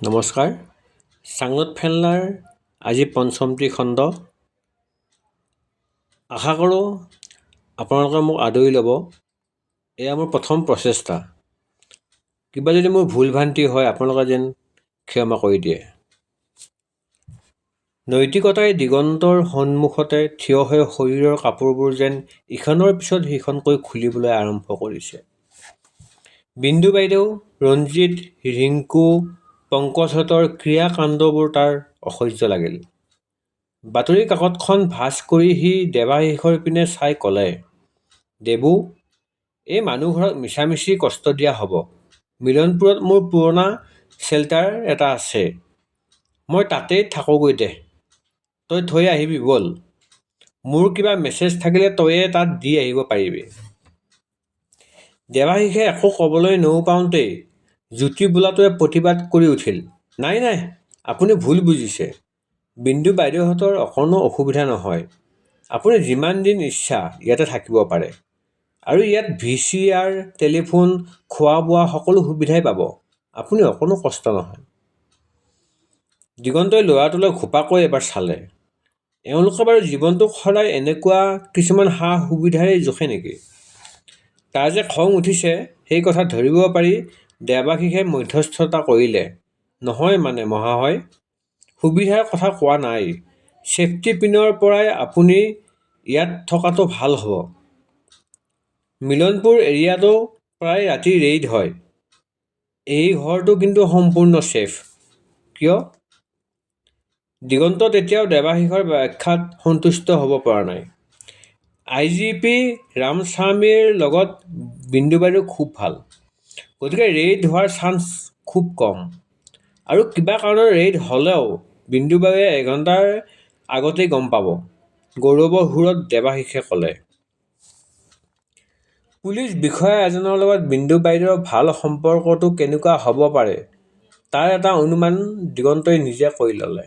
নমস্কাৰ। চাংলত ফেনলাৰ আজি পঞ্চমটি খণ্ড। আশা কৰোঁ আপোনালোকে মোক আদৰি ল'ব। এয়া মোৰ প্ৰথম প্ৰচেষ্টা। কিবা যদি মোৰ ভুল ভ্ৰান্তি হয় আপোনালোকে যেন ক্ষমা কৰি দিয়ে। নৈতিকতাই দিগন্তৰ সন্মুখতে থিয় হৈ শৰীৰৰ কাপোৰবোৰ যেন ইখনৰ পিছত সিখনকৈ খুলিবলৈ আৰম্ভ কৰিছে। বিন্দু বাইদেউ ৰঞ্জিত ৰিংকু পংকজহঁতৰ ক্ৰিয়া কাণ্ডবোৰ তাৰ অসহ্য লাগিল। বাতৰি কাকতখন ভাঁজ কৰি সি দেৱাশীষৰ পিনে চাই ক'লে দেবু এই মানুহঘৰক মিছামিছি কষ্ট দিয়া হ'ব। মিলনপুৰত মোৰ পুৰণা শ্বেল্টাৰ এটা আছে। মই তাতেই থাকোঁগৈ দে। তই থৈ আহিবি ব'ল। মোৰ কিবা মেছেজ থাকিলে তয়ে তাত দি আহিব পাৰিবি। দেৱাশীষে একো ক'বলৈ নৌপাওঁতেই জ্যোতি বোলাটোৱে প্ৰতিবাদ কৰি উঠিল। নাই নাই আপুনি ভুল বুজিছে। বিন্দু বাইদেউহঁতৰ অকণো অসুবিধা নহয়। আপুনি যিমান দিন ইচ্ছা ইয়াতে থাকিব পাৰে। আৰু ইয়াত ভি চি আৰ টেলিফোন খোৱা বোৱা সকলো সুবিধাই পাব। আপুনি অকণো কষ্ট নহয়। দিগন্তই ল'ৰাটোলৈ ঘোপাকৈ এবাৰ চালে। এওঁলোকে বাৰু জীৱনটোক সদায় এনেকুৱা কিছুমান সা সুবিধাৰেই জোখে নেকি? তাৰ যে খং উঠিছে সেই কথা ধৰিব পাৰি দেৱাশীষে মধ্যস্থতা কৰিলে। নহয় মানে মহাশয় সুবিধাৰ কথা কোৱা নাই। ছেফটি পিনৰ পৰাই আপুনি ইয়াত থকাটো ভাল হ'ব। মিলনপুৰ এৰিয়াটো প্ৰায় ৰাতি ৰেইড হয়। এই ঘৰটো কিন্তু সম্পূৰ্ণ ছেফ কিয়? দিগন্ত তেতিয়াও দেৱাশীষৰ ব্যাখ্যাত সন্তুষ্ট হ'ব পৰা নাই। আই জি পি ৰামস্বামীৰ লগত বিন্দু বাইদেউ খুব ভাল। গতিকে ৰেইড হোৱাৰ চান্স খুব কম। আৰু কিবা কাৰণত ৰেইড হ'লেও বিন্দু বাইদেৱে এঘণ্টাৰ আগতেই গম পাব। গৌৰৱৰ সুৰত দেৱাশীষে ক'লে। পুলিচ বিষয়া এজনৰ লগত বিন্দু বাইদেউৰ ভাল সম্পৰ্কটো কেনেকুৱা হ'ব পাৰে তাৰ এটা অনুমান দিগন্তই নিজে কৰি ল'লে।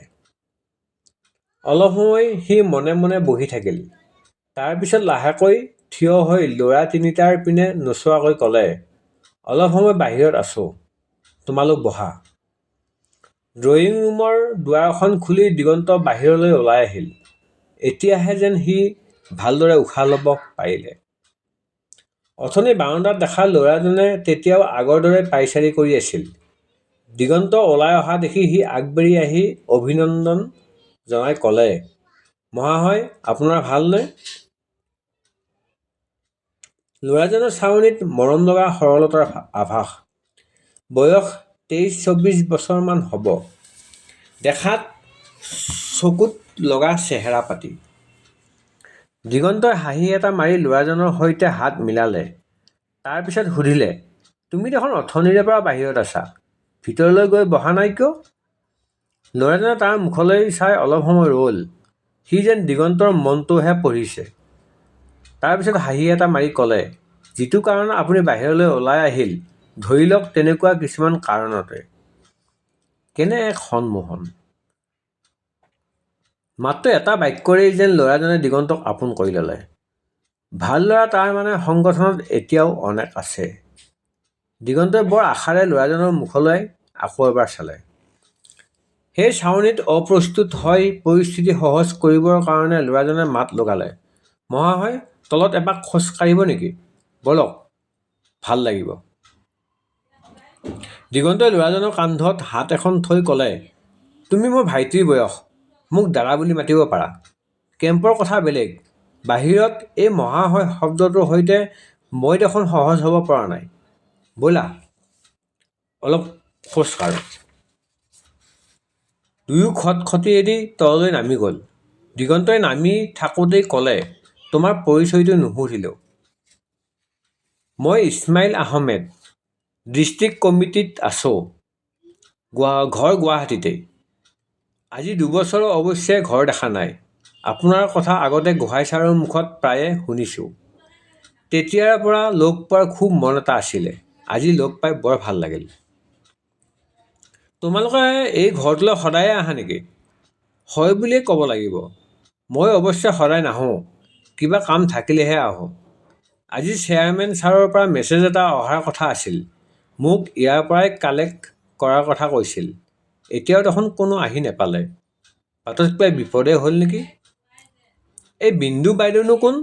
অলপ সময় সি মনে মনে বহি থাকিল। তাৰ পিছত লাহেকৈ থিয় হৈ ল'ৰা তিনিটাৰ পিনে নোচোৱাকৈ ক'লে অলপ সময় বাহিৰত আছোঁ। তোমালোক বহা। ড্ৰয়িং ৰুমৰ দুৱাৰখন খুলি দিগন্ত বাহিৰলৈ ওলাই আহিল। এতিয়াহে যেন সি ভালদৰে উশাহ ল'ব পাৰিলে। অথনি বাৰান্দাত দেখা ল'ৰাজনে তেতিয়াও আগৰ দৰে পায়চাৰি কৰি আছিল। দিগন্ত ওলাই অহা দেখি সি আগবাঢ়ি আহি অভিনন্দন জনাই ক'লে মহাশয় আপোনাৰ ভালনে? ল'ৰাজনৰ চাৱনিত মৰম লগা সৰলতাৰ আভাস। বয়স তেইছ চৌব্বিছ বছৰমান হ'ব। দেখাত চকুত লগা চেহেৰা পাতি। দিগন্তই হাঁহি এটা মাৰি ল'ৰাজনৰ সৈতে হাত মিলালে। তাৰ পিছত সুধিলে তুমি দেখোন অথনিৰে পৰা বাহিৰত আছা? ভিতৰলৈ গৈ বহা নাই কিয়? ল'ৰাজনে তাৰ মুখলৈ চাই অলপ সময় ৰ'ল। সি যেন দিগন্তৰ মনটোহে পঢ়িছে। তাৰ পিছত হাঁহি এটা মাৰি ক'লে, যিটো কাৰণত আপুনি বাহিৰলৈ ওলাই আহিল, ধৰি লওক তেনেকুৱা কিছুমান কাৰণতে। কেনে এক সন্মোহন? মাত্ৰ এটা বাক্যৰেই যেন ল'ৰাজনে দিগন্তক আপোন কৰি ল'লে। ভালো ল'ৰা তাৰ মানে সংগঠনত এতিয়াও অনেক আছে। দিগন্তই বৰ আশাৰে ল'ৰাজনৰ মুখলৈ আকৌ এবাৰ চালে। সেই চাৱনিত অপ্ৰস্তুত হৈ পৰিস্থিতি সহজ কৰিবৰ কাৰণে ল'ৰাজনে মাত লগালে। মহাশয় তলত এপাক খোজ কাঢ়িব নেকি? ব'লক ভাল লাগিব। দিগন্তই ল'ৰাজনৰ কান্ধত হাত এখন থৈ ক'লে তুমি মোৰ ভাইটিৰ বয়স মোক দাদা বুলি মাতিব পাৰা। কেম্পৰ কথা বেলেগ। বাহিৰত এই মহাশয় শব্দটোৰ সৈতে মই দেখোন সহজ হ'ব পৰা নাই। ব'লা অলপ খোজ কাঢ়োঁ। দুয়ো খটখটীয়েদি তললৈ নামি গ'ল। দিগন্তই নামি থাকোঁতেই ক'লে তোমাৰ পৰিচয়টো নুসুধিলোঁ মই ইছমাইল আহমেদ ডিষ্ট্ৰিক্ট কমিটিত আছোঁ ঘৰ গুৱাহাটীতেই আজি দুবছৰ অৱশ্যে ঘৰ দেখা নাই। আপোনাৰ কথা আগতে গোহাঁই ছাৰৰ মুখত প্ৰায়ে শুনিছোঁ। তেতিয়াৰে পৰা লগ পোৱাৰ খুব মন এটা আছিলে। আজি লগ পাই বৰ ভাল লাগিল। তোমালোকে এই ঘৰটোলৈ সদায়ে আহা নেকি? হয় বুলিয়েই ক'ব লাগিব। মই অৱশ্যে সদায় নাহোঁ। কিবা কাম থাকিলেহে আহোঁ। আজি চেয়াৰমেন ছাৰৰ পৰা মেছেজ এটা অহাৰ কথা আছিল। মোক ইয়াৰ পৰাই কালেক্ট কৰাৰ কথা কৈছিল। এতিয়াও দেখোন কোনো আহি নেপালে। কিবা বিপদে হ'ল নেকি? এই বিন্দু বাইদেউনো কোন?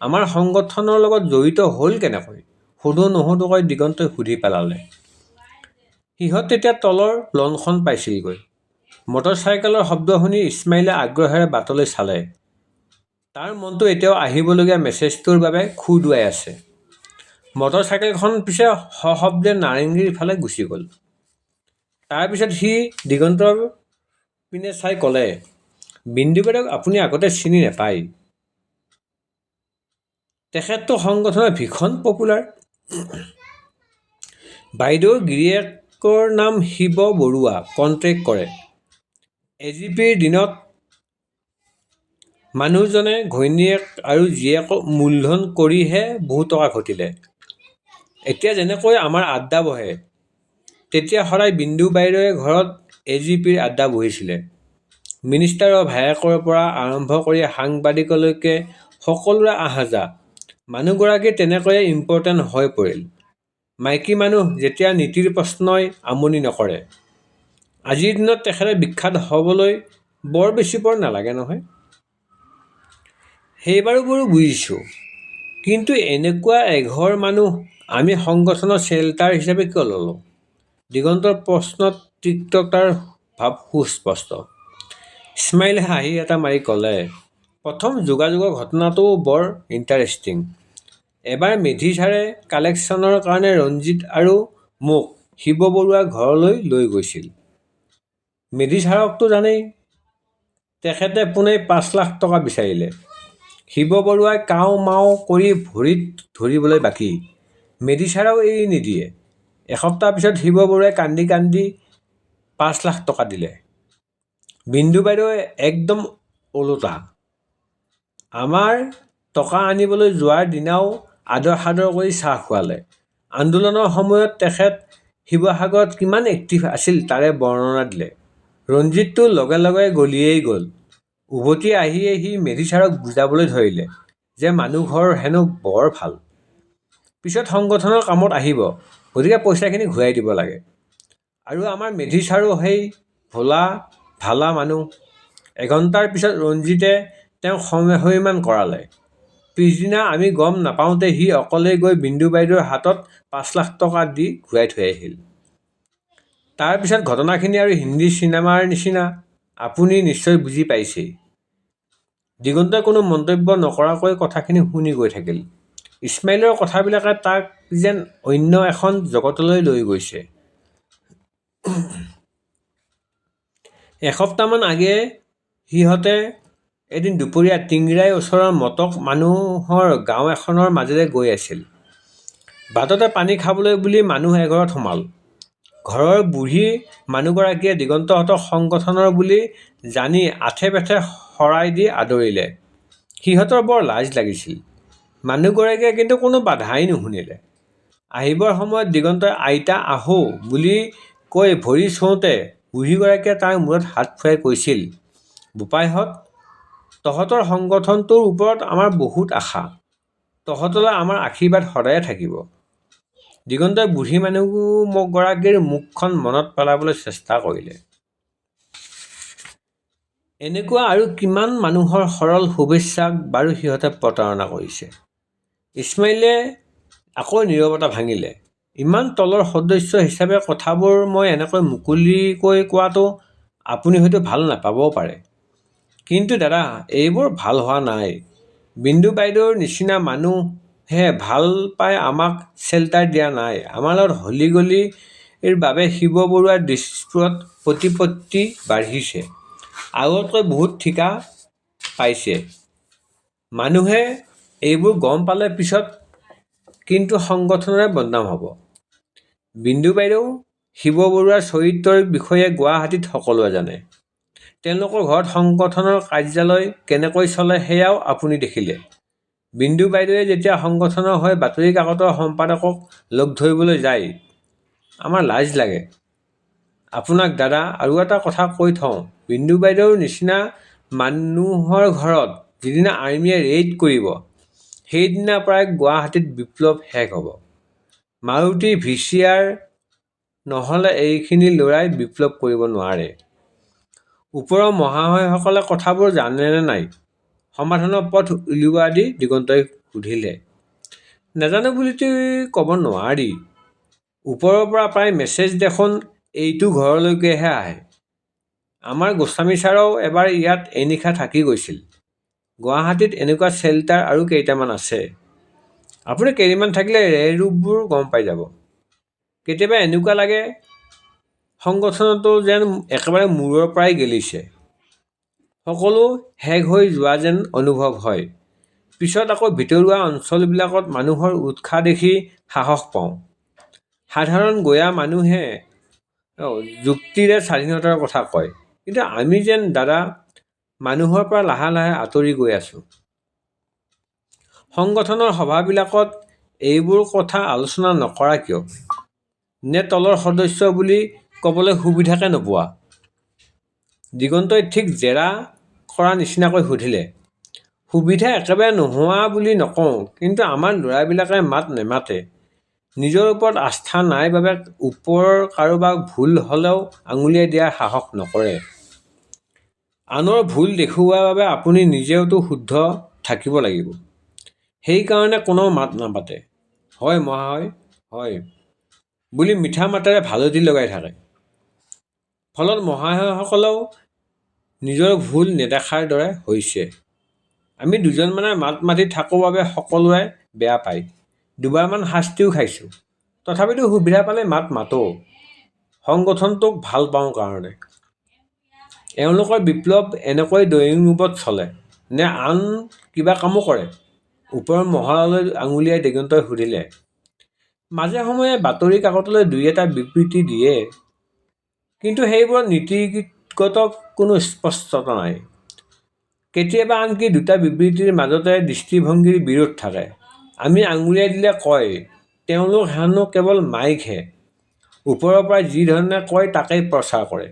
আমাৰ সংগঠনৰ লগত জড়িত হ'ল কেনেকৈ? সোধো নোসোধোকৈ দিগন্তই সুধি পেলালে। সিহঁত তেতিয়া তলৰ লনখন পাইছিলগৈ। মটৰ চাইকেলৰ শব্দ শুনি ইছমাইলে আগ্ৰহেৰে বাটলৈ চালে। তাৰ মনটো এতিয়াও আহিবলগীয়া মেছেজটোৰ বাবে খু দুৱাই আছে। মটৰ চাইকেলখন পিছে সশব্দে নাৰেংগীৰ ফালে গুচি গ'ল। তাৰপিছত সি দিগন্তৰ পিনে চাই ক'লে, বিন্দু বাইদেউক আপুনি আগতে চিনি নাপায়। তেখেতটো সংগঠনৰ ভীষণ পপুলাৰ। বাইদেউৰ গিৰিয়েকৰ নাম শিৱ বৰুৱা কণ্ট্ৰেক্ট কৰে। এ জি পিৰ দিনত মানুহজনে ঘৈণীয়েক আৰু জীয়েকক মূলধন কৰিহে বহু টকা ঘটিলে। এতিয়া যেনেকৈ আমাৰ আড্ডা বহে তেতিয়া সদায় বিন্দু বাইদেৱে ঘৰত এ জি পিৰ আড্ডা বহিছিলে। মিনিষ্টাৰৰ ভায়েকৰ পৰা আৰম্ভ কৰি সাংবাদিকলৈকে সকলোৰে আহ যাহ মানুহগৰাকী তেনেকৈয়ে ইম্পৰ্টেণ্ট হৈ পৰিল। মাইকী মানুহ যেতিয়া নীতিৰ প্ৰশ্নই আমনি নকৰে। আজিৰ দিনত তেখেতে বিখ্যাত হ'বলৈ বৰ বেছি পৰ নালাগে নহয়। সেইবাৰো বাৰু বুজিছোঁ। কিন্তু এনেকুৱা এঘৰ মানুহ আমি সংগঠনৰ চেল্টাৰ হিচাপে কিয় ল'লোঁ? দিগন্তৰ প্ৰশ্নত তিক্ততাৰ ভাৱ সুস্পষ্ট। ইছমাইলে হাঁহি এটা মাৰি ক'লে, প্ৰথম যোগাযোগৰ ঘটনাটো বৰ ইণ্টাৰেষ্টিং এবাৰ মেধি ছাৰে কালেকশ্যনৰ কাৰণে ৰঞ্জিত আৰু মোক শিৱ বৰুৱাৰ ঘৰলৈ লৈ গৈছিল। মেধি ছাৰকতো জানেই। তেখেতে পোনেই পাঁচ লাখ টকা বিচাৰিলে। শিৱ বৰুৱাই কাও মাও কৰি ভৰিত ধৰিবলৈ বাকী। মেধি ছাৰেও এৰি নিদিয়ে। এসপ্তাহ পিছত শিৱ বৰুৱাই কান্দি কান্দি পাঁচ লাখ টকা দিলে। বিন্দু বাইদেউ একদম ওলোটা। আমাৰ টকা আনিবলৈ যোৱাৰ দিনাও আদৰ সাদৰ কৰি চাহ খুৱালে। আন্দোলনৰ সময়ত তেখেত শিৱসাগৰত কিমান এক্টিভ আছিল তাৰে বৰ্ণনা দিলে। ৰঞ্জিতটো লগে লগে গলিয়েই গ'ল। উভতি আহি সি মেধি ছাৰক বুজাবলৈ ধৰিলে যে মানুহঘৰ হেনো বৰ ভাল। পিছত সংগঠনৰ কামত আহিব গতিকে পইচাখিনি ঘূৰাই দিব লাগে। আৰু আমাৰ মেধি ছাৰো সেই ভোলা ভালা মানুহ। এঘণ্টাৰ পিছত ৰঞ্জিতে তেওঁক সন্মান কৰালে। পিছদিনা আমি গম নাপাওঁতে সি অকলেই গৈ বিন্দু বাইদেউৰ হাতত পাঁচ লাখ টকা দি ঘূৰাই থৈ আহিল। তাৰ পিছত ঘটনাখিনি আৰু হিন্দী চিনেমাৰ নিচিনা। আপুনি নিশ্চয় বুজি পাইছেই। দিগন্তই কোনো মন্তব্য নকৰাকৈ কথাখিনি শুনি গৈ থাকিল। ইছমাইলৰ কথাবিলাকে তাক যেন অন্য এখন জগতলৈ লৈ গৈছে। এসপ্তাহমান আগেয়ে সিহঁতে এদিন দুপৰীয়া টিংৰাই ওচৰৰ মটক মানুহৰ গাঁও এখনৰ মাজেৰে গৈ আছিল। বাটতে পানী খাবলৈ বুলি মানুহ এঘৰত সোমাল। ঘৰৰ বুঢ়ী মানুহগৰাকীয়ে দিগন্তহঁতক সংগঠনৰ বুলি জানি আঠে পেঠে শৰাই দি আদৰিলে। সিহঁতৰ বৰ লাজ লাগিছিল। মানুহগৰাকীয়ে কিন্তু কোনো বাধাই নুশুনিলে। আহিবৰ সময়ত দিগন্তই আইতা আহো বুলি কৈ ভৰি চোওঁতে বুঢ়ীগৰাকীয়ে তাৰ মূৰত হাত ফুৰাই কৈছিল বোপাইহঁত তহঁতৰ সংগঠনটোৰ ওপৰত আমাৰ বহুত আশা। তহঁতলৈ আমাৰ আশীৰ্বাদ সদায়ে থাকিব। দিগন্তই বুঢ়ী মানুহগৰাকীৰ মুখখন মনত পেলাবলৈ চেষ্টা কৰিলে। এনেকুৱা আৰু কিমান মানুহৰ সৰল শুভেচ্ছাক বাৰু সিহঁতে প্ৰতাৰণা কৰিছে। ইছমাইলে আকৌ নীৰৱতা ভাঙিলে। ইমান তলৰ সদস্য হিচাপে কথাবোৰ মই এনেকৈ মুকলিকৈ কোৱাটো আপুনি হয়তো ভাল নাপাবও পাৰে। কিন্তু দাদা এইবোৰ ভাল হোৱা নাই। বিন্দু বাইদেউৰ নিচিনা মানুহে ভালো পাই আমাক চেল্টাৰ দিয়া নাই। আমাৰ হলি গলিৰ বাবে শিৱ বৰুৱাৰ দিছপুৰত প্ৰতিপত্তি বাঢ়িছে। আগতকৈ বহুত ঠিকা পাইছে। মানুহে এইবোৰ গম পালে পিছত কিন্তু সংগঠনৰে বদনাম হ'ব। বিন্দু বাইদেউ শিৱ বৰুৱাৰ চৰিত্ৰৰ বিষয়ে গুৱাহাটীত সকলোৱে জানে। তেওঁলোকৰ ঘৰত সংগঠনৰ কাৰ্যালয় কেনেকৈ চলে সেয়াও আপুনি দেখিলে। বিন্দু বাইদেৱে যেতিয়া সংগঠনৰ হৈ বাতৰি কাকতৰ সম্পাদকক লগ ধৰিবলৈ যায় আমাৰ লাজ লাগে। আপোনাক দাদা আৰু এটা কথা কৈ থওঁ বিন্দু বাইদেউৰ নিচিনা মানুহৰ ঘৰত যিদিনা আৰ্মীয়ে ৰেইড কৰিব সেইদিনাৰ পৰাই গুৱাহাটীত বিপ্লৱ শেষ হ'ব। মাৰুতি ভি চি আৰ নহ'লে এইখিনি ল'ৰাই বিপ্লৱ কৰিব নোৱাৰে। ওপৰৰ মহাশয়সকলে কথাবোৰ জানেনে নাই? সমাধানৰ পথ উলিওৱা দি দিগন্তই সুধিলে। নাজানো বুলিতো ক'ব নোৱাৰি। ওপৰৰ পৰা প্ৰায় মেছেজ দেখোন এইটো ঘৰলৈকেহে আহে। আমাৰ গোস্বামী ছাৰেও এবাৰ ইয়াত এনিশা থাকি গৈছিল। গুৱাহাটীত এনেকুৱা শ্বেল্টাৰ আৰু কেইটামান আছে। আপুনি কেইদিনমান থাকিলে ৰেৰ ৰূপবোৰ গম পাই যাব। কেতিয়াবা এনেকুৱা লাগে। সংগঠনটো যেন একেবাৰে মূৰৰ পৰাই গেলিছে। সকলো শেষ হৈ যোৱা যেন অনুভৱ হয়। পিছত আকৌ ভিতৰুৱা অঞ্চলবিলাকত মানুহৰ উৎসাহ দেখি সাহস পাওঁ। সাধাৰণ গঞা মানুহে যুক্তিৰে স্বাধীনতাৰ কথা কয়। কিন্তু আমি যেন দাদা মানুহৰ পৰা লাহে লাহে আঁতৰি গৈ আছো। সংগঠনৰ সভাবিলাকত এইবোৰ কথা আলোচনা নকৰা কিয়? নে তলৰ সদস্য বুলি ক'বলৈ সুবিধাকে নোপোৱা? দিগন্তই ঠিক জেৰা কৰা নিচিনাকৈ সুধিলে সুবিধা একেবাৰে নোহোৱা বুলি নকওঁ কিন্তু আমাৰ ল'ৰাবিলাকে মাত নেমাতে। নিজৰ ওপৰত আস্থা নাই বাবে ওপৰৰ কাৰোবাক ভুল হ'লেও আঙুলিয়াই দিয়াৰ সাহস নকৰে। আনৰ ভুল দেখুওৱাৰ বাবে আপুনি নিজেওতো শুদ্ধ থাকিব লাগিব। সেইকাৰণে কোনেও মাত নামাতে। হয় মহাশয় হয়। বুলি মিঠা মাতেৰে ভালুতি লগাই থাকে। ফলত মহাশয়সকলেও নিজৰ ভুল নেদেখাৰ দৰে হৈছে। আমি দুজনমানে মাত মাতি থাকোঁ বাবে সকলোৱে বেয়া পায়। দুবাৰমান শাস্তিও খাইছোঁ। তথাপিতো সুবিধা পালে মাত মাতোঁ। সংগঠনটোক ভাল পাওঁ কাৰণে। এওঁলোকৰ বিপ্লৱ এনেকৈ ড্ৰয়িং ৰুমত চলে নে আন কিবা কামো কৰে? ওপৰৰ মহলালৈ আঙুলিয়াই দিগন্তই সুধিলে। মাজে সময়ে বাতৰি কাকতলৈ দুই এটা বিবৃতি দিয়ে। কিন্তু সেইবোৰত নীতিগত কোনো স্পষ্টতা নাই। কেতিয়াবা আনকি দুটা বিবৃতিৰ মাজতে দৃষ্টিভংগীৰ বিৰোধ থাকে। আমি আঙুলিয়াই দিলে কয় তেওঁলোক হেনো কেৱল মাইকহে। ওপৰৰ পৰা যি ধৰণে কয় তাকেই প্ৰচাৰ কৰে।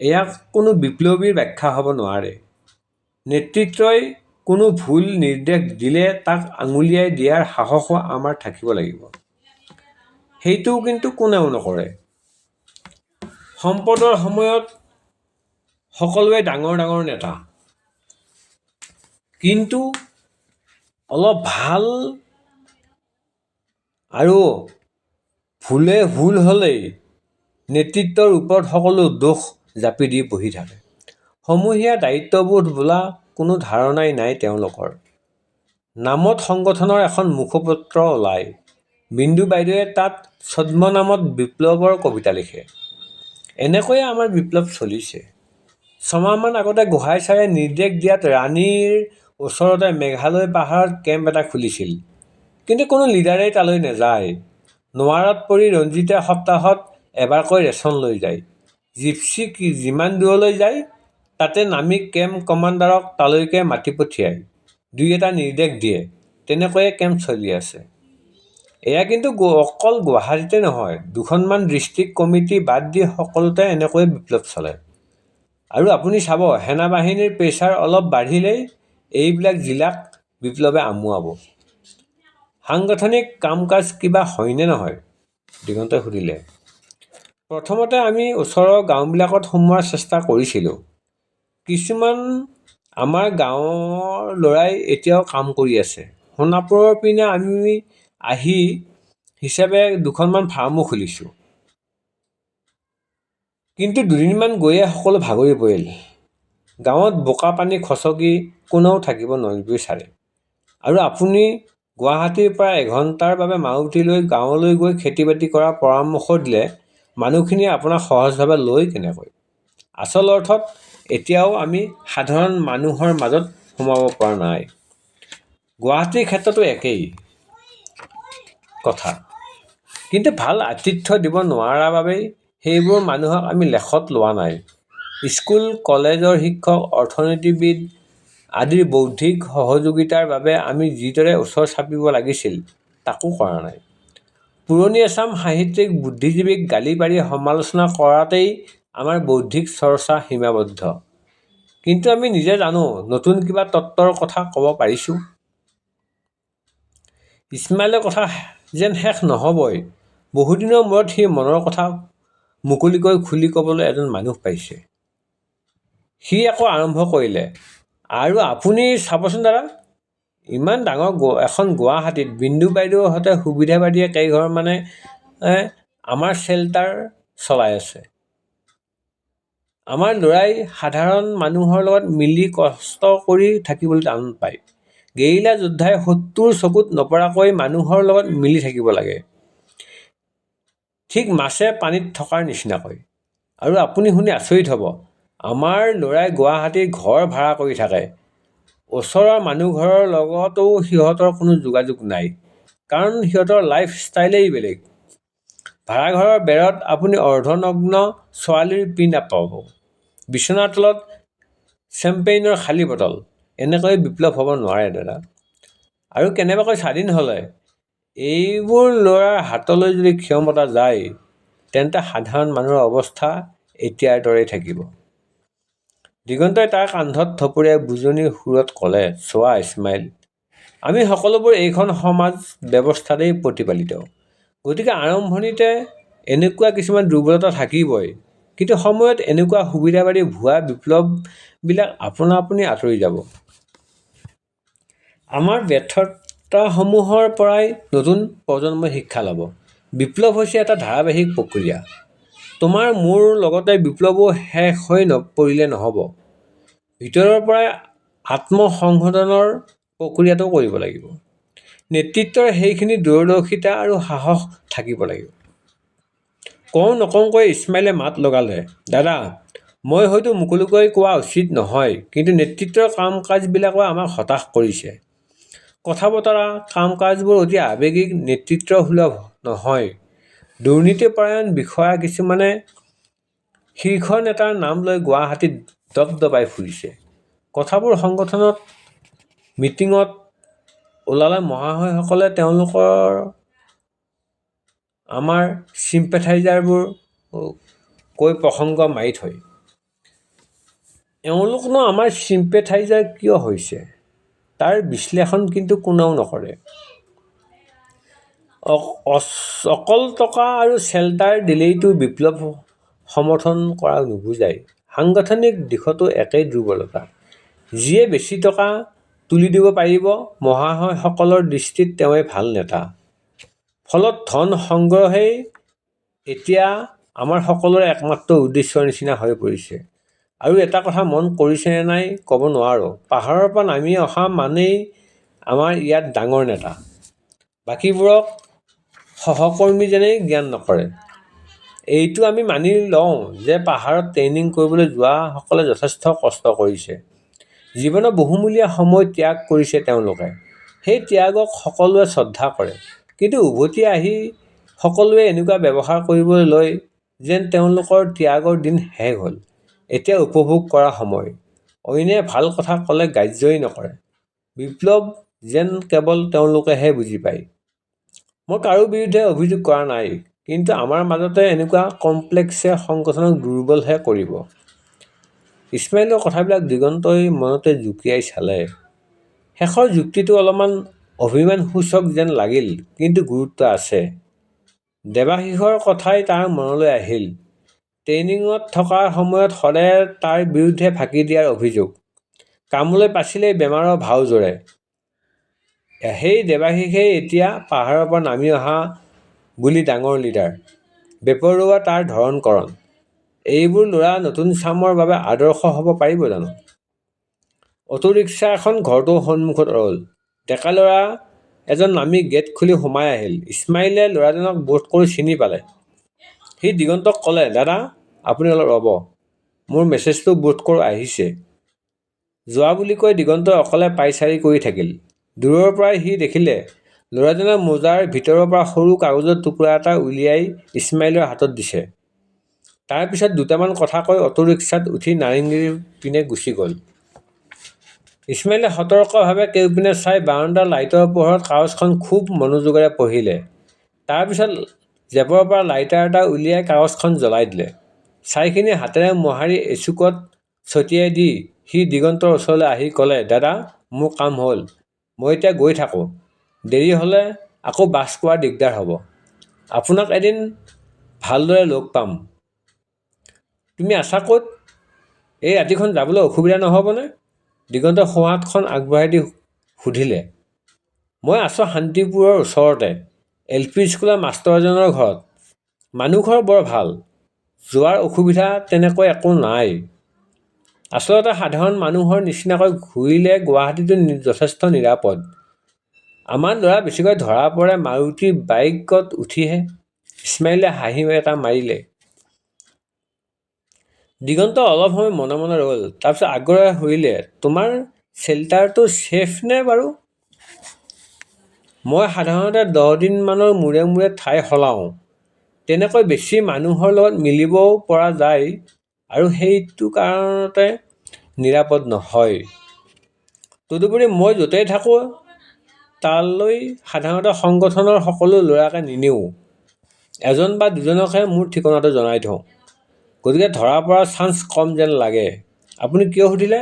এয়া কোনো বিপ্লৱীৰ ব্যাখ্যা হ'ব নোৱাৰে। নেতৃত্বই কোনো ভুল নিৰ্দেশ দিলে তাক আঙুলিয়াই দিয়াৰ সাহসো আমাৰ থাকিব লাগিব। সেইটোও কিন্তু কোনেও নকৰে। সম্পদৰ সময়ত সকলোৱে ডাঙৰ ডাঙৰ নেতা। কিন্তু অলপ ভাল আৰু ভুলে ভুল হ'লেই নেতৃত্বৰ ওপৰত সকলো দোষ জাপি দি বহি থাকে। সমূহীয়া দায়িত্ববোধ বোলা কোনো ধাৰণাই নাই তেওঁলোকৰ। নামত সংগঠনৰ এখন মুখপত্ৰ ওলায়। বিন্দু বাইদেৱে তাত ছদ্মনামত বিপ্লৱৰ কবিতা লিখে। এনেকৈয়ে আমাৰ বিপ্লৱ চলিছে। ছমাহমান আগতে গোহাঁই ছাৰে নিৰ্দেশ দিয়াত ৰাণীৰ ওচৰতে মেঘালয় পাহাৰত কেম্প এটা খুলিছিল। কিন্তু কোনো লিডাৰেই তালৈ নেযায়। নোৱাৰাত পৰি ৰঞ্জিতে সপ্তাহত এবাৰকৈ ৰেচন লৈ যায়। জিপচি যিমান দূৰলৈ যায় তাতে নামি কেম্প কমাণ্ডাৰক তালৈকে মাতি পঠিয়ায়। দুই এটা নিৰ্দেশ দিয়ে। তেনেকৈয়ে কেম্প চলি আছে। এয়া কিন্তু অকল গুৱাহাটীতে নহয়, দুখনমান ডিষ্ট্ৰিক্ট কমিটি বাদ দি সকলোতে এনেকৈয়ে বিপ্লৱ চলে। আৰু আপুনি চাব সেনা বাহিনীৰ প্ৰেছাৰ অলপ বাঢ়িলেই এইবিলাক জিলাক বিপ্লৱে আমুৱাব। সাংগঠনিক কাম কাজ কিবা হয়নে নহয় দিগন্তই সুধিলে। প্ৰথমতে আমি ওচৰৰ গাঁওবিলাকত সোমোৱাৰ চেষ্টা কৰিছিলোঁ। কিছুমান আমাৰ গাঁৱৰ ল'ৰাই এতিয়াও কাম কৰি আছে। সোণাপুৰৰ পিনে আমি আহি হিচাপে দুখনমান ফাৰ্মো খুলিছোঁ। কিন্তু দুদিনমান গৈয়ে সকলো ভাগৰি পৰিল। গাঁৱত বোকা পানী খচকি কোনেও থাকিব নিবিচাৰে আৰু আপুনি গুৱাহাটীৰ পৰা এঘণ্টাৰ বাবে মাৰুতি লৈ গাঁৱলৈ গৈ খেতি বাতি কৰাৰ পৰামৰ্শ দিলে মানুহখিনিয়ে আপোনাক সহজভাৱে লয় কেনেকৈ? আচল অৰ্থত এতিয়াও আমি সাধাৰণ মানুহৰ মাজত সোমাব পৰা নাই। গুৱাহাটীৰ ক্ষেত্ৰতো একেই। কথা। কিন্তু ভাল আতিথ্য দিব নোৱাৰা বাবেই সেইবোৰ মানুহক আমি লেখত লোৱা নাই। স্কুল কলেজৰ শিক্ষক অৰ্থনীতিবিদ আদিৰ বৌদ্ধিক সহযোগিতাৰ বাবে আমি যিদৰে ওচৰ চাপিব লাগিছিল তাকো কৰা নাই। পুৰণি এচাম সাহিত্যিক বুদ্ধিজীৱীক গালি পাৰি সমালোচনা কৰাতেই আমাৰ বৌদ্ধিক চৰ্চা সীমাবদ্ধ। কিন্তু আমি নিজে জানো নতুন কিবা তত্ত্বৰ কথা ক'ব পাৰিছোঁ। ইছমাইলৰ কথা যেন শেষ নহ'বই। বহুদিনৰ মূৰত সি মনৰ কথা মুকলিকৈ খুলি ক'বলৈ এজন মানুহ পাইছে। সি আকৌ আৰম্ভ কৰিলে আৰু আপুনি চাবচোন দাদা ইমান ডাঙৰ এখন গুৱাহাটীত বিন্দু বাইদেউৰ সৈতে সুবিধাবাদীয়ে কেইঘৰমানে আমাৰ চেল্টাৰ চলাই আছে। আমাৰ ল'ৰাই সাধাৰণ মানুহৰ লগত মিলি কষ্ট কৰি থাকিবলৈ টান পায়। গেৰিলা যোদ্ধাই শত্ৰুৰ চকুত নপৰাকৈ মানুহৰ লগত মিলি থাকিব লাগে। ঠিক মাছে পানীত থকাৰ নিচিনাকৈ। আৰু আপুনি শুনি আচৰিত হ'ব আমাৰ ল'ৰাই গুৱাহাটীত ঘৰ ভাড়া কৰি থাকে। ওচৰৰ মানুহঘৰৰ লগতো সিহঁতৰ কোনো যোগাযোগ নাই কাৰণ সিহঁতৰ লাইফ ষ্টাইলেই বেলেগ। ভাড়াঘৰৰ বেৰত আপুনি অৰ্ধনগ্ন ছোৱালীৰ পিন নাপাব। বিচনাৰ তলত চেম্পেইনৰ খালী বটল। এনেকৈ বিপ্লৱ হ'ব নোৱাৰে দাদা। আৰু কেনেবাকৈ স্বাধীন হ'লে এইবোৰ ল'ৰাৰ হাতলৈ যদি ক্ষমতা যায় তেন্তে সাধাৰণ মানুহৰ অৱস্থা এতিয়াৰ দৰেই থাকিব। দিগন্তই তাৰ কান্ধত থপৰিয়াই বুজনিৰ সুৰত ক'লে চোৱা ইছমাইল আমি সকলোবোৰ এইখন সমাজ ব্যৱস্থাতেই প্ৰতিপালিত। গতিকে আৰম্ভণিতে এনেকুৱা কিছুমান দুৰ্বলতা থাকিবই। কিন্তু সময়ত এনেকুৱা সুবিধাবাদী ভুৱা বিপ্লৱবিলাক আপোনা আপুনি আঁতৰি যাব। আমাৰ ব্যৰ্থতাসমূহৰ পৰাই নতুন প্ৰজন্মই শিক্ষা ল'ব। বিপ্লৱ হৈছে এটা ধাৰাবাহিক প্ৰক্ৰিয়া। তোমাৰ মোৰ লগতে বিপ্লৱো শেষ হৈ পৰিলে নহ'ব। ভিতৰৰ পৰাই আত্মসংশোধনৰ প্ৰক্ৰিয়াটো কৰিব লাগিব। নেতৃত্বৰ সেইখিনি দূৰদৰ্শিতা আৰু সাহস থাকিব লাগিব। কওঁ নকওঁকৈ ইছমাইলে মাত লগালে দাদা মই হয়তো মুকলিকৈ কোৱা উচিত নহয় কিন্তু নেতৃত্বৰ কাম কাজবিলাকে আমাক হতাশ কৰিছে। কথা বতৰা কাম কাজবোৰ অতি আৱেগিক নেতৃত্বসুলভ নহয়। দুৰ্নীতিপৰায়ণ বিষয়া কিছুমানে শীৰ্ষ নেতাৰ নাম লৈ গুৱাহাটীত দপদপাই ফুৰিছে। কথাবোৰ সংগঠনত মিটিঙত ওলালে মহাশয়সকলে তেওঁলোকৰ আমাৰ চিম্পেথাইজাৰবোৰ কৈ প্ৰসংগ মাৰি থয়। এওঁলোকনো আমাৰ চিম্পেথাইজাৰ কিয় হৈছে? তাৰ বিশ্লেষণ কিন্তু কোনেও নকৰে। অকল টকা আৰু চেল্টাৰ দিলেইতো বিপ্লৱ সমৰ্থন কৰা নুবুজায়। সাংগঠনিক দিশতো একেই দুৰ্বলতা। যিয়ে বেছি টকা তুলি দিব পাৰিব মহাশয়সকলৰ দৃষ্টিত তেওঁৱেই ভাল নেতা। ফলত ধন সংগ্ৰহেই এতিয়া আমাৰ সকলোৰে একমাত্ৰ উদ্দেশ্যৰ নিচিনা হৈ পৰিছে। আৰু এটা কথা মন কৰিছে নে নাই ক'ব নোৱাৰোঁ। পাহাৰৰ পৰা নামি অহা মানেই আমাৰ ইয়াত ডাঙৰ নেতা। বাকীবোৰক সহকৰ্মী যেনেই জ্ঞান নকৰে। এইটো আমি মানি লওঁ যে পাহাৰত ট্ৰেইনিং কৰিবলৈ যোৱাসকলে যথেষ্ট কষ্ট কৰিছে। জীৱনৰ বহুমূলীয়া সময় ত্যাগ কৰিছে তেওঁলোকে। সেই ত্যাগক সকলোৱে শ্ৰদ্ধা কৰে। কিন্তু উভতি আহি সকলোৱে এনেকুৱা ব্যৱহাৰ কৰিবলৈ লয় যেন তেওঁলোকৰ ত্যাগৰ দিন শেষ হ'ল। এতিয়া উপভোগ কৰা সময়। অইনে ভাল কথা ক'লে গ্ৰাহ্যই নকৰে। বিপ্লৱ যেন কেৱল তেওঁলোকেহে বুজি পায়। মই কাৰো বিৰুদ্ধে অভিযোগ কৰা নাই কিন্তু আমাৰ মাজতে এনেকুৱা কমপ্লেক্সে সংগঠনক দুৰ্বলহে কৰিব। ইছমাইলৰ কথাবিলাক দিগন্তই মনতে জুকিয়াই চালে। শেষৰ যুক্তিটো অলপমান অভিমানসূচক যেন লাগিল কিন্তু গুৰুত্ব আছে। দেৱাশীষৰ কথাই তাৰ মনলৈ আহিল। ট্ৰেইনিঙত থকাৰ সময়ত সদায় তাৰ বিৰুদ্ধে ফাঁকি দিয়াৰ অভিযোগ। কামলৈ পাছিলেই বেমাৰৰ ভাও জৰে। সেই দেৱাশীষেই এতিয়া পাহাৰৰ পৰা নামি অহা বুলি ডাঙৰ লিডাৰ। বেপৰোৱা তাৰ ধৰণ কৰণ এইবোৰ ল'ৰা নতুন চামৰ বাবে আদৰ্শ হ'ব পাৰিব জানো? অটোৰিক্সা এখন ঘৰটোৰ সন্মুখত ৰ'ল। ডেকা ল'ৰা এজন নামি গেট খুলি সোমাই আহিল। ইছমাইলে ল'ৰাজনক বোধ কৰি চিনি পালে। সি দিগন্তক ক'লে দাদা আপুনি অলপ ৰ'ব। মোৰ মেছেজটো বোধ কৰোঁ আহিছে। যোৱা বুলি কৈ দিগন্তই অকলে পায়চাৰি কৰি থাকিল। দূৰৰ পৰাই সি দেখিলে ল'ৰাজনে মোজাৰ ভিতৰৰ পৰা সৰু কাগজৰ টুকুৰা এটা উলিয়াই ইছমাইলৰ হাতত দিছে। তাৰ পিছত দুটামান কথা কৈ অটোৰিক্সাত উঠি নাৰেঙ্গীৰ পিনে গুচি গ'ল। ইছমাইলে সতৰ্কভাৱে কেউপিনে চাই বাৰাণ্ডাৰ লাইটৰ পোহৰত কাগজখন খুব মনোযোগেৰে পঢ়িলে। তাৰ পিছত জেপৰ পৰা লাইটাৰ এটা উলিয়াই কাগজখন জ্বলাই দিলে। ছাইখিনি হাতেৰে মোহাৰি এচুকত ছটিয়াই দি সি দিগন্তৰ ওচৰলৈ আহি ক'লে দাদা মোৰ কাম হ'ল মই এতিয়া গৈ থাকোঁ। দেৰি হ'লে আকৌ বাছ পোৱাৰ দিগদাৰ হ'ব। আপোনাক এদিন ভালদৰে লগ পাম। তুমি আছা ক'ত? এই ৰাতিখন যাবলৈ অসুবিধা নহ'বনে? দিগন্তই সোঁহাতখন আগবঢ়াই দি সুধিলে মই আছোঁ শান্তিপুৰৰ ওচৰতে এল পি স্কুলৰ মাষ্টৰ এজনৰ ঘৰত। মানুহ ঘৰ বৰ ভাল। যোৱাৰ অসুবিধা তেনেকৈ একো নাই। আচলতে সাধাৰণ মানুহৰ নিচিনাকৈ ঘূৰিলে গুৱাহাটীতো নি- যথেষ্ট নিৰাপদ। আমাৰ ল'ৰা বেছিকৈ ধৰা পৰে মাৰুতি বাইকত উঠিহে। ইছমাইলে হাঁহি এটা মাৰিলে। দিগন্ত অলপ সময় মনে মনে ৰ'ল তাৰপিছত আগ্ৰহে সুধিলে তোমাৰ শ্বেল্টাৰটো ছেফ নে বাৰু? মই সাধাৰণতে দহ দিনমানৰ মূৰে মূৰে ঠাই সলাওঁ। তেনেকৈ বেছি মানুহৰ লগত মিলিবও পৰা যায় আৰু সেইটো কাৰণতে নিৰাপদ নহয়। তদুপৰি মই য'তেই থাকোঁ তালৈ সাধাৰণতে সংগঠনৰ সকলো ল'ৰাকে নিনিওঁ। এজন বা দুজনকহে মোৰ ঠিকনাটো জনাই থওঁ। গতিকে ধৰা পৰাৰ চান্স কম যেন লাগে। আপুনি কিয় সুধিলে?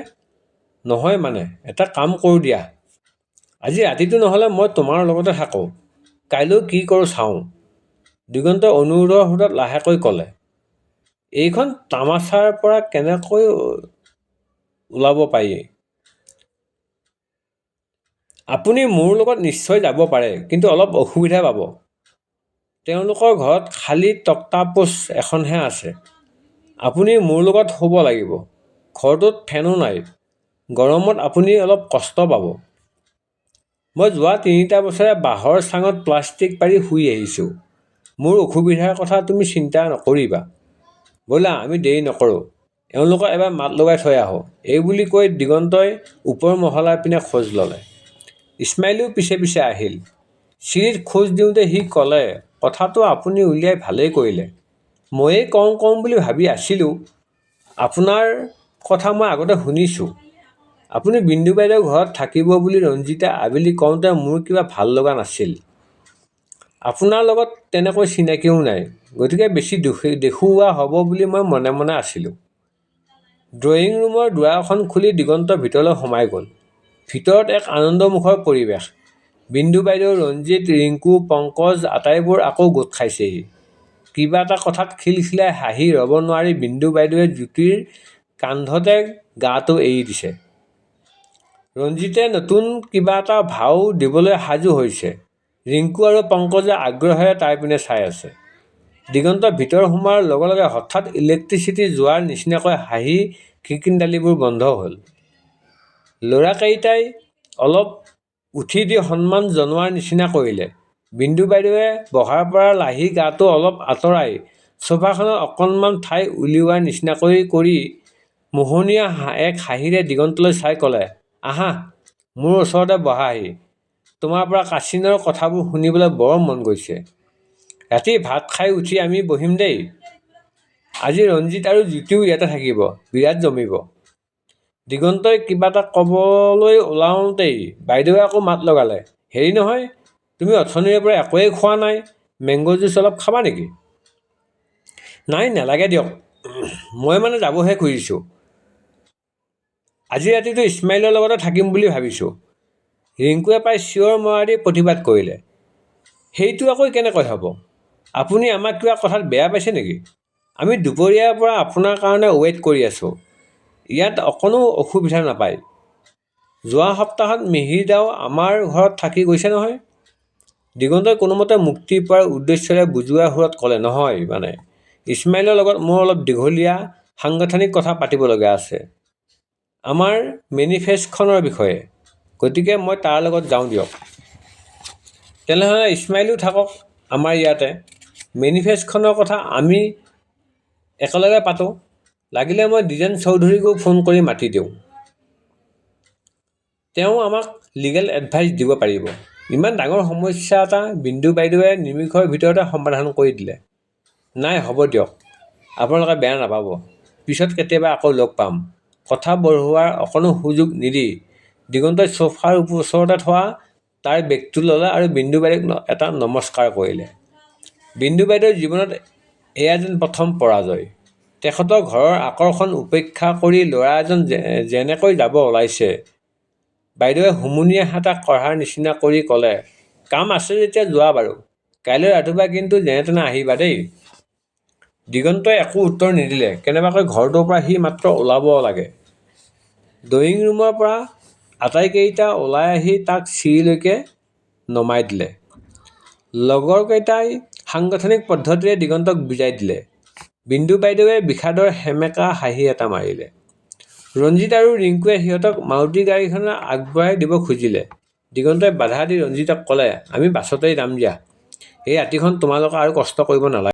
নহয় মানে এটা কাম কৰোঁ দিয়া। আজি ৰাতিটো নহ'লে মই তোমাৰ লগতে থাকোঁ। কাইলৈ কি কৰোঁ চাওঁ। দিগন্তই অনুৰোধৰ সুৰত লাহেকৈ ক'লে এইখন তামাচাৰ পৰা কেনেকৈ ওলাব পাৰি? আপুনি মোৰ লগত নিশ্চয় যাব পাৰে কিন্তু অলপ অসুবিধা পাব। তেওঁলোকৰ ঘৰত খালী তক্তাপোচ এখনহে আছে। আপুনি মোৰ লগত শুব লাগিব। ঘৰটোত ফেনো নাই। গৰমত আপুনি অলপ কষ্ট পাব। মই যোৱা তিনিটা বছৰে বাঁহৰ চাঙত প্লাষ্টিক পাৰি শুই আহিছোঁ। মোৰ অসুবিধাৰ কথা তুমি চিন্তা নকৰিবা। ব'লা আমি দেৰি নকৰোঁ। এওঁলোকক এবাৰ মাত লগাই থৈ আহোঁ। এই বুলি কৈ দিগন্তই ওপৰ মহলাৰ পিনে খোজ ল'লে। ইছমাইলো পিছে পিছে আহিল। চিৰিত খোজ দিওঁতে সি ক'লে কথাটো আপুনি উলিয়াই ভালেই কৰিলে। ময়েই কওঁ কওঁ বুলি ভাবি আছিলোঁ। আপোনাৰ কথা মই আগতে শুনিছোঁ। আপুনি বিন্দু বাইদেউৰ ঘৰত থাকিব বুলি ৰঞ্জিতে আবেলি কওঁতে মোৰ কিবা ভাল লগা নাছিল। আপোনাৰ লগত তেনেকৈ চিনাকিও নাই। গতিকে বেছি দুখী দেখুওৱা হ'ব বুলি মই মনে মনে আছিলোঁ। ড্ৰয়িং ৰুমৰ দুৱাৰখন খুলি দিগন্ত ভিতৰলৈ সোমাই গ'ল। ভিতৰত এক আনন্দমুখৰ পৰিৱেশ। বিন্দু বাইদেউ ৰঞ্জিত ৰিংকু পংকজ আটাইবোৰ আকৌ গোট খাইছেহি। কিবা এটা কথাত খিলখিলাই হাঁহি ৰ'ব নোৱাৰি বিন্দু বাইদেৱে জ্যোতিৰ কান্ধতে গাটো এৰি দিছে। ৰঞ্জিতে নতুন কিবা এটা ভাও দিবলৈ সাজু হৈছে। ৰিংকু আৰু পংকজে আগ্ৰহেৰে তাইৰ পিনে চাই আছে। দিগন্ত ভিতৰ সোমোৱাৰ লগে লগে হঠাৎ ইলেক্ট্ৰিচিটি যোৱাৰ নিচিনাকৈ হাঁহি খিকিন্দালিবোৰ বন্ধ হ'ল। ল'ৰাকেইটাই অলপ উঠি দি সন্মান জনোৱাৰ নিচিনা কৰিলে। বিন্দু বাইদেৱে বহাৰ পৰা লাহি গাটো অলপ আঁতৰাই চোফাখনত অকণমান ঠাই উলিওৱাৰ নিচিনাকৈ কৰি মোহনীয়া এক হাঁহিৰে দিগন্তলৈ চাই ক'লে আহা মোৰ ওচৰতে বহাহি। তোমাৰ পৰা কাচিনৰ কথাবোৰ শুনিবলৈ বৰ মন গৈছে। ৰাতি ভাত খাই উঠি আমি বহিম দেই। আজি ৰঞ্জিত আৰু জ্যোতিও ইয়াতে থাকিব বিৰাট জমিব। দিগন্তই কিবা এটা ক'বলৈ ওলাওঁতেই বাইদেৱে আকৌ মাত লগালে হেৰি নহয় তুমি অথনিৰে পৰা একোৱেই খোৱা নাই মেংগ' জুচ অলপ খাবা নেকি? নাই নেলাগে দিয়ক মই মানে যাবহে খুজিছোঁ। আজি ৰাতিটো ইছমাইলৰ লগতে থাকিম বুলি ভাবিছোঁ। ৰিংকুৱে প্ৰায় চিঞৰ মৰা দি প্ৰতিবাদ কৰিলে। সেইটো আকৌ কেনেকৈ হ'ব? আপুনি আমাক কিবা কথাত বেয়া পাইছে নেকি? আমি দুপৰীয়াৰ পৰা আপোনাৰ কাৰণে ৱেইট কৰি আছোঁ। ইয়াত অকণো অসুবিধা নাপায়। যোৱা সপ্তাহত মিহিৰদাও আমাৰ ঘৰত থাকি গৈছে নহয়। দিগন্তই কোনোমতে মুক্তি পোৱাৰ উদ্দেশ্যৰে বুজোৱা সুৰত ক'লে নহয় মানে ইছমাইলৰ লগত মোৰ অলপ দীঘলীয়া সাংগঠনিক কথা পাতিবলগীয়া আছে। আমাৰ মেনিফেষ্টখনৰ বিষয়ে। গতিকে মই তাৰ লগত যাওঁ দিয়ক। তেনেহ'লে ইছমাইলো থাকক আমাৰ ইয়াতে। মেনিফেষ্টখনৰ কথা আমি একেলগে পাতোঁ। লাগিলে মই দ্বিজেন চৌধুৰীকো ফোন কৰি মাতি দিওঁ। তেওঁ আমাক লিগেল এডভাইচ দিব পাৰিব। ইমান ডাঙৰ সমস্যা এটা বিন্দু বাইদেৱে নিমিষৰ ভিতৰতে সমাধান কৰি দিলে। নাই হ'ব দিয়ক। আপোনালোকে বেয়া নাপাব। পিছত কেতিয়াবা আকৌ লগ পাম। কথা বঢ়োৱাৰ অকণো সুযোগ নিদি দিগন্তই চোফাৰ ওচৰতে থোৱা তাৰ বেগটো ল'লে আৰু বিন্দু বাইদেউক এটা নমস্কাৰ কৰিলে। বিন্দু বাইদেউৰ জীৱনত এয়া যেন প্ৰথম পৰাজয়। তেখেতৰ ঘৰৰ আকৰ্ষণ উপেক্ষা কৰি ল'ৰা এজন যেনেকৈ যাব ওলাইছে। বাইদেৱে হুমুনিয়াহ এটা কঢ়াৰ নিচিনা কৰি ক'লে কাম আছে যেতিয়া যোৱা বাৰু। কাইলৈ ৰাতিপুৱা কিন্তু যেনে তেনে আহিবা দেই। দিগন্তই একো উত্তৰ নিদিলে। কেনেবাকৈ ঘৰটোৰ পৰা সি মাত্ৰ ওলাব লাগে। ড্ৰয়িং ৰুমৰ পৰা আটাইকেইটা ওলাই আহি তাক চিৰিলৈকে নমাই দিলে। লগৰকেইটাই সাংগঠনিক পদ্ধতিৰে দিগন্তক বুজাই দিলে। বিন্দু বাইদেৱে বিষাদৰ সেমেকা হাঁহি এটা মাৰিলে। ৰঞ্জিত আৰু ৰিংকুৱে সিহঁতক মাৰুতি গাড়ীখন আগবঢ়াই দিব খুজিলে। দিগন্তই বাধা দি ৰঞ্জিতক ক'লে, আমি বাছতেই যাম দিয়া। এই ৰাতিখন তোমালোকে আৰু কষ্ট কৰিব নালাগে।